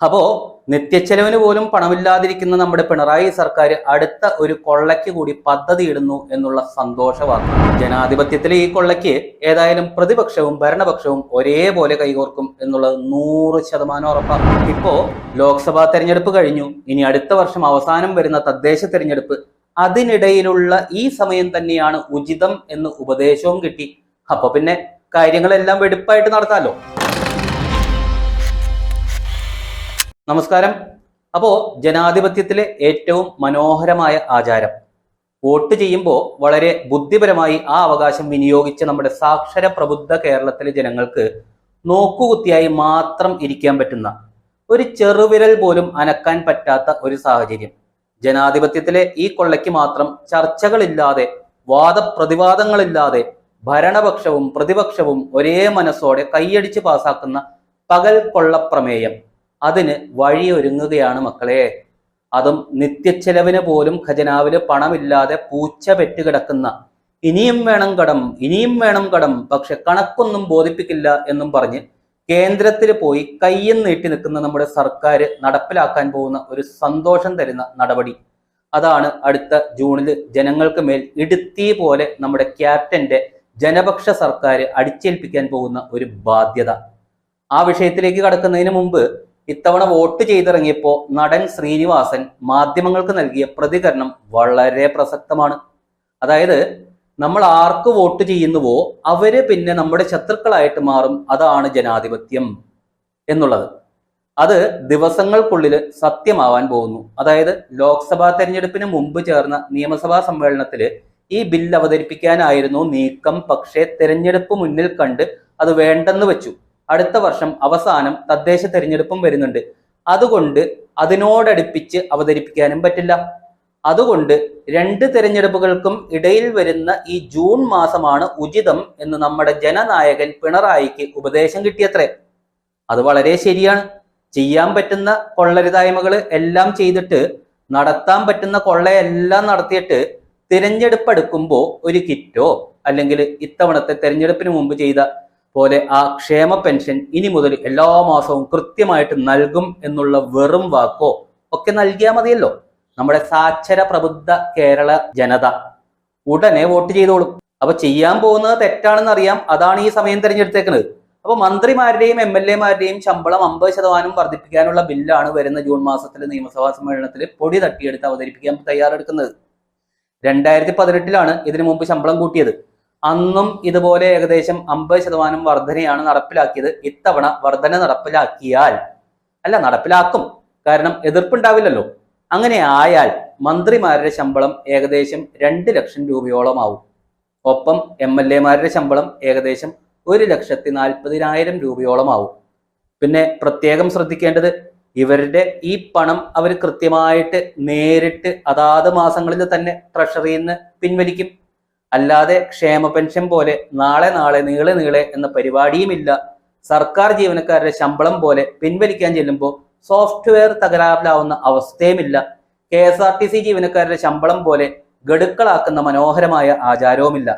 അപ്പോ നിത്യച്ചെലവിന് പോലും പണമില്ലാതിരിക്കുന്ന നമ്മുടെ പിണറായി സർക്കാർ അടുത്ത ഒരു കൊള്ളയ്ക്ക് കൂടി പദ്ധതി ഇടുന്നു എന്നുള്ള സന്തോഷ വാർത്ത ജനാധിപത്യത്തിലെ ഈ കൊള്ളയ്ക്ക് ഏതായാലും പ്രതിപക്ഷവും ഭരണപക്ഷവും ഒരേപോലെ കൈകോർക്കും എന്നുള്ളത് നൂറ് ശതമാനം ഉറപ്പാണ്. ഇപ്പോ ലോക്സഭാ തെരഞ്ഞെടുപ്പ് കഴിഞ്ഞു. ഇനി അടുത്ത വർഷം അവസാനം വരുന്ന തദ്ദേശ തെരഞ്ഞെടുപ്പ് അതിനിടയിലുള്ള ഈ സമയം തന്നെയാണ് ഉചിതം എന്ന് ഉപദേശവും കിട്ടി. അപ്പൊ പിന്നെ കാര്യങ്ങളെല്ലാം വെടിപ്പായിട്ട് നടത്താലോ? നമസ്കാരം. അപ്പോ ജനാധിപത്യത്തിലെ ഏറ്റവും മനോഹരമായ ആചാരം. വോട്ട് ചെയ്യുമ്പോൾ വളരെ ബുദ്ധിപരമായി ആ അവകാശം വിനിയോഗിച്ച നമ്മുടെ സാക്ഷര പ്രബുദ്ധ കേരളത്തിലെ ജനങ്ങൾക്ക് നോക്കുകുത്തിയായി മാത്രം ഇരിക്കാൻ പറ്റുന്ന ഒരു ചെറുവിരൽ പോലും അനക്കാൻ പറ്റാത്ത ഒരു സാഹചര്യം. ജനാധിപത്യത്തിലെ ഈ കൊള്ളയ്ക്ക് മാത്രം ചർച്ചകളില്ലാതെ വാദപ്രതിവാദങ്ങളില്ലാതെ ഭരണപക്ഷവും പ്രതിപക്ഷവും ഒരേ മനസ്സോടെ കൈയടിച്ച് പാസാക്കുന്ന പകൽ കൊള്ള പ്രമേയം അതിന് വഴിയൊരുങ്ങുകയാണ് മക്കളെ. അതും നിത്യച്ചെലവിന് പോലും ഖജനാവിൽ പണമില്ലാതെ പൂച്ച പെറ്റുകിടക്കുന്ന ഇനിയും വേണം കടം ഇനിയും വേണം കടം പക്ഷെ കണക്കൊന്നും ബോധിപ്പിക്കില്ല എന്നും പറഞ്ഞ് കേന്ദ്രത്തിൽ പോയി കയ്യും നീട്ടി നിൽക്കുന്ന നമ്മുടെ സർക്കാർ നടപ്പിലാക്കാൻ പോകുന്ന ഒരു സന്തോഷം തരുന്ന നടപടി. അതാണ് അടുത്ത ജൂണിൽ ജനങ്ങൾക്ക് മേൽ ഇടുത്തി പോലെ നമ്മുടെ ക്യാപ്റ്റന്റെ ജനപക്ഷ സർക്കാർ അടിച്ചേൽപ്പിക്കാൻ പോകുന്ന ഒരു ബാധ്യത. ആ വിഷയത്തിലേക്ക് കടക്കുന്നതിന് മുമ്പ് ഇത്തവണ വോട്ട് ചെയ്തിറങ്ങിയപ്പോൾ നടൻ ശ്രീനിവാസൻ മാധ്യമങ്ങൾക്ക് നൽകിയ പ്രതികരണം വളരെ പ്രസക്തമാണ്. അതായത് നമ്മൾ ആർക്ക് വോട്ട് ചെയ്യുന്നുവോ അവർ പിന്നെ നമ്മുടെ ശത്രുക്കളായിട്ട് മാറും. അതാണ് ജനാധിപത്യം എന്നുള്ളത്. അത് ദിവസങ്ങൾക്കുള്ളിൽ സത്യമാവാൻ പോകുന്നു. അതായത് ലോക്സഭാ തെരഞ്ഞെടുപ്പിന് മുമ്പ് ചേർന്ന നിയമസഭാ സമ്മേളനത്തിൽ ഈ ബില്ല് അവതരിപ്പിക്കാനായിരുന്നു നീക്കം. പക്ഷേ തെരഞ്ഞെടുപ്പ് മുന്നിൽ കണ്ട് അത് വേണ്ടെന്ന് വെച്ചു. അടുത്ത വർഷം അവസാനം തദ്ദേശ തെരഞ്ഞെടുപ്പും വരുന്നുണ്ട്. അതുകൊണ്ട് അതിനോടടുപ്പിച്ച് അവതരിപ്പിക്കാനും പറ്റില്ല. അതുകൊണ്ട് രണ്ട് തെരഞ്ഞെടുപ്പുകൾക്കും ഇടയിൽ വരുന്ന ഈ ജൂൺ മാസമാണ് ഉചിതം എന്ന് നമ്മുടെ ജനനായകൻ പിണറായിക്ക് ഉപദേശം കിട്ടിയത്രേ. അത് വളരെ ശരിയാണ്. ചെയ്യാൻ പറ്റുന്ന കൊള്ളരുതായ്മകൾ എല്ലാം ചെയ്തിട്ട് നടത്താൻ പറ്റുന്ന കൊള്ളയെല്ലാം നടത്തിയിട്ട് തിരഞ്ഞെടുപ്പ് എടുക്കുമ്പോൾ ഒരു കിറ്റോ അല്ലെങ്കിൽ ഇത്തവണത്തെ തെരഞ്ഞെടുപ്പിന് മുമ്പ് ചെയ്ത പോലെ ആ ക്ഷേമ പെൻഷൻ ഇനി മുതൽ എല്ലാ മാസവും കൃത്യമായിട്ട് നൽകും എന്നുള്ള വെറും വാക്കോ ഒക്കെ നൽകിയാൽ മതിയല്ലോ. നമ്മുടെ സാക്ഷര പ്രബുദ്ധ കേരള ജനത. ഉടനെ വോട്ട് ചെയ്തോളും. അപ്പൊ ചെയ്യാൻ പോകുന്നത് തെറ്റാണെന്ന് അറിയാം. അതാണ് ഈ സമയം തിരഞ്ഞെടുത്തേക്കുന്നത് അപ്പൊ മന്ത്രിമാരുടെയും എം എൽ എമാരുടെയും ശമ്പളം അമ്പത് ശതമാനം വർദ്ധിപ്പിക്കാനുള്ള ബില്ലാണ് വരുന്ന ജൂൺ മാസത്തിൽ നിയമസഭാ സമ്മേളനത്തിൽ പൊടി തട്ടിയെടുത്ത് അവതരിപ്പിക്കാൻ തയ്യാറെടുക്കുന്നത്. രണ്ടായിരത്തി പതിനെട്ടിലാണ് ഇതിനു മുമ്പ് ശമ്പളം കൂട്ടിയത്. അന്നും ഇതുപോലെ ഏകദേശം അമ്പത് ശതമാനം വർധനയാണ് നടപ്പിലാക്കിയത്. ഇത്തവണ വർധന നടപ്പിലാക്കിയാൽ അല്ല നടപ്പിലാക്കും. കാരണം എതിർപ്പുണ്ടാവില്ലല്ലോ. അങ്ങനെ ആയാൽ മന്ത്രിമാരുടെ ശമ്പളം ഏകദേശം രണ്ട് ലക്ഷം രൂപയോളം ആവും ഒപ്പം എം എൽ എമാരുടെ ശമ്പളം ഏകദേശം ഒരു ലക്ഷത്തി നാൽപ്പതിനായിരം രൂപയോളം ആവും പിന്നെ പ്രത്യേകം ശ്രദ്ധിക്കേണ്ടത് ഇവരുടെ ഈ പണം അവർ കൃത്യമായിട്ട് നേരിട്ട് അതാത് മാസങ്ങളിൽ തന്നെ ട്രഷറിയിൽ നിന്ന് പിൻവലിക്കും. അല്ലാതെ ക്ഷേമ പെൻഷൻ പോലെ നാളെ നാളെ നീളെ നീളെ എന്ന പരിപാടിയുമില്ല. സർക്കാർ ജീവനക്കാരുടെ ശമ്പളം പോലെ പിൻവലിക്കാൻ ചെല്ലുമ്പോൾ സോഫ്റ്റ്വെയർ തകരാറിലാവുന്ന അവസ്ഥയുമില്ല. K S R T C ജീവനക്കാരുടെ ശമ്പളം പോലെ ഗഡുക്കളാക്കുന്ന മനോഹരമായ ആചാരവുമില്ല.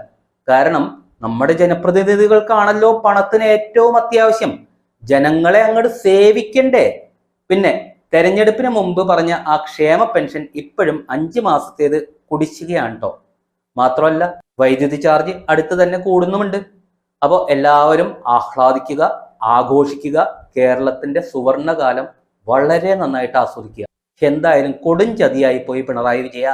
കാരണം നമ്മുടെ ജനപ്രതിനിധികൾക്കാണല്ലോ പണത്തിന് ഏറ്റവും അത്യാവശ്യം. ജനങ്ങളെ അങ്ങോട്ട് സേവിക്കണ്ടേ. പിന്നെ തെരഞ്ഞെടുപ്പിന് മുമ്പ് പറഞ്ഞ ആ ക്ഷേമ പെൻഷൻ ഇപ്പോഴും അഞ്ച് മാസത്തേത് കുടിശ്ശികയാണ് കേട്ടോ മാത്രമല്ല വൈദ്യുതി ചാർജ് അടുത്ത് തന്നെ കൂടുന്നുമുണ്ട്. അപ്പോൾ എല്ലാവരും ആഹ്ലാദിക്കുക ആഘോഷിക്കുക കേരളത്തിന്റെ സുവർണകാലം വളരെ നന്നായിട്ട് ആസ്വദിക്കുക. എന്തായാലും കൊടും ചതിയായി പോയി പിണറായി വിജയ.